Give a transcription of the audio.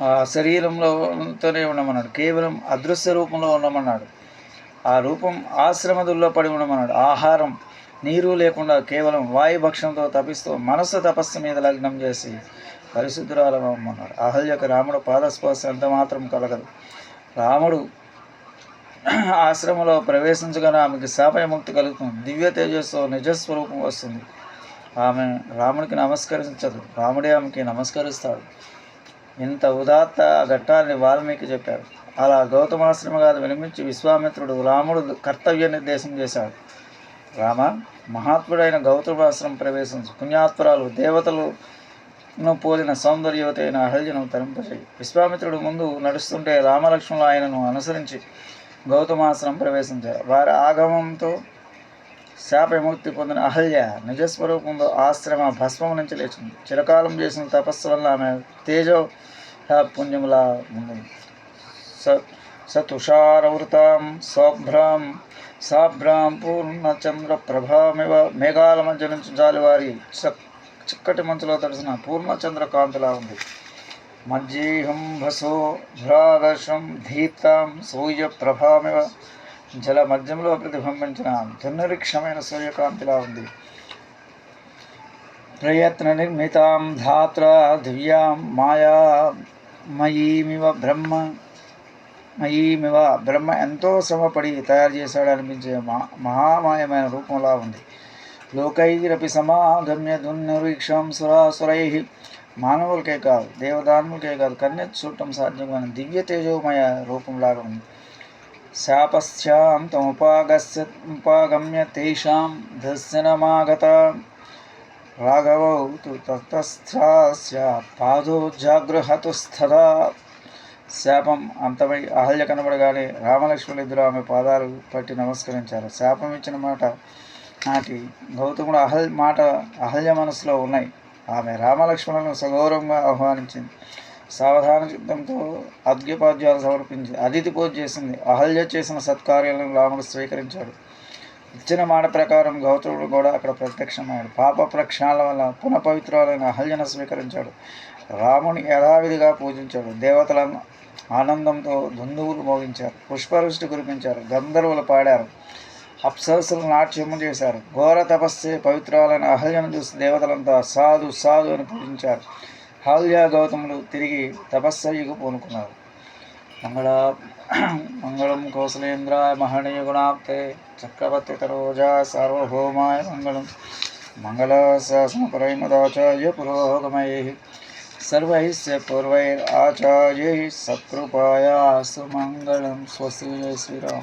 ఆ శరీరంలోతోనే ఉండమన్నాడు. కేవలం అదృశ్య రూపంలో ఉండమన్నాడు. ఆ రూపం ఆశ్రమదుల్లో పడి ఉండమన్నాడు. ఆహారం నీరు లేకుండా కేవలం వాయు భక్షణంతో తపిస్తూ మనస్సు తపస్సు మీద లగ్నం చేసి పరిశుద్ధురాలమన్నాడు అహల్యక రాముడు పాదస్పర్శ ఎంత మాత్రం కలగదు. రాముడు ఆశ్రమంలో ప్రవేశించగానే ఆమెకి శాపయముక్తి కలుగుతుంది. దివ్య తేజస్సు నిజస్వరూపం వస్తుంది. ఆమె రాముడికి నమస్కరించదు. రాముడే ఆమెకి నమస్కరిస్తాడు. ఇంత ఉదాత్త ఘట్టాన్ని వాల్మీకి చెప్పాడు అలా గౌతమాశ్రమగాథ వినిపించి విశ్వామిత్రుడు రాముడు కర్తవ్య నిర్దేశం చేశాడు. రామ మహాత్ముడైన గౌతమాశ్రమం ప్రవేశించు. పుణ్యాత్పురాలు దేవతలను పోలిన సౌందర్యవతి అయిన అహల్యను తరింపజేయి విశ్వామిత్రుడు ముందు నడుస్తుంటే రామలక్ష్మణులు ఆయనను అనుసరించి గౌతమాశ్రమం ప్రవేశించారు. వారి ఆగమంతో శాప విముక్తి పొందిన అహల్య నిజస్వరూపంలో ఆశ్రమ భస్మం నుంచి లేచింది. చిరకాలం చేసిన తపస్సు వల్ల ఆమె తేజో పుణ్యములా ఉంది స సతుషారవృతాం శోభ్రాం సాభ్రాం పూర్ణచంద్ర ప్రభామివ మేఘాల మధ్య నుంచి జాలివారి చిక్కటి మంచులో తడిసిన పూర్ణచంద్ర కాంతిలా ఉంది. మజ్జీహం భసో భ్రాదశం దీప్తాం సూర్య ప్రభామివ జల మధ్యంలో ప్రతిబింబించిన దుర్నిరీక్షమైన సూర్యకాంతిలా ఉంది. ప్రయత్న నిర్మితాం ధాత్ర దివ్యాం మాయా మయీమివ బ్రహ్మ మయీమివ బ్రహ్మ ఎంతో శ్రమపడి తయారు చేశాడు అనిపించే మహామాయమైన రూపంలా ఉంది. లోకైరపి సమాగమ్య దుర్నిరీక్షం సురాసురై. మానవులకే కాదు దేవదానవులకే కాదు కన్నెత్తి చూడటం సాధ్యమైన దివ్య తేజోమయ రూపంలాగా ఉంది. శాపశ్చాంతముపాగస్య ఉపాగమ్య తేషాం దర్శనమాగత రాఘవౌ తు తతస్థాస్య పాదో జాగృహతుస్థదా శాపం అంతమై అహల్య కనబడగానే రామలక్ష్మణులు ఇద్దరు ఆమె పాదాలు పట్టి నమస్కరించారు శాపం ఇచ్చిన మాట నాటి గౌతముడు అహల్ మాట అహల్య మనసులో ఉన్నాయి ఆమె రామలక్ష్మణులను సగౌరవంగా ఆహ్వానించింది సావధాన చిత్తంతో అద్యపాద్యాలు సమర్పించి అతిథి పూజ చేసింది. అహల్య చేసిన సత్కార్యాలను రాముడు స్వీకరించాడు. ఇచ్చిన మాట ప్రకారం గౌతముడు కూడా అక్కడ ప్రత్యక్షమయ్యాడు. పాప ప్రక్షాళన వల్ల పునఃపవిత్రాలైన అహల్యను స్వీకరించాడు. రాముని యథావిధిగా పూజించాడు. దేవతలను ఆనందంతో దుందువులు మోగించారు. పుష్పవృష్టి కురిపించారు. గంధర్వులు పాడారు. అప్సరసులు నాట్యము చేశారు. ఘోర తపస్సే పవిత్రాలైన అహల్యను చూసి దేవతలంతా సాధు సాధు అని పూజించారు. హాల్యా గౌతములు తిరిగి తపస్సయ్యకు పూనుకున్నారు. మంగళ మంగళం కౌసలేంద్రాయ మహనీయ గుణాప్తే చక్రవర్తి తరోజా సార్వభౌమాయ మంగళం మంగళ శాసనపరైమదాచార్య పురోగమై సర్వైస్య పూర్వైరాచార్యై సత్కృపాయా సుమంగళం స్వస్తి శ్రీరామ్.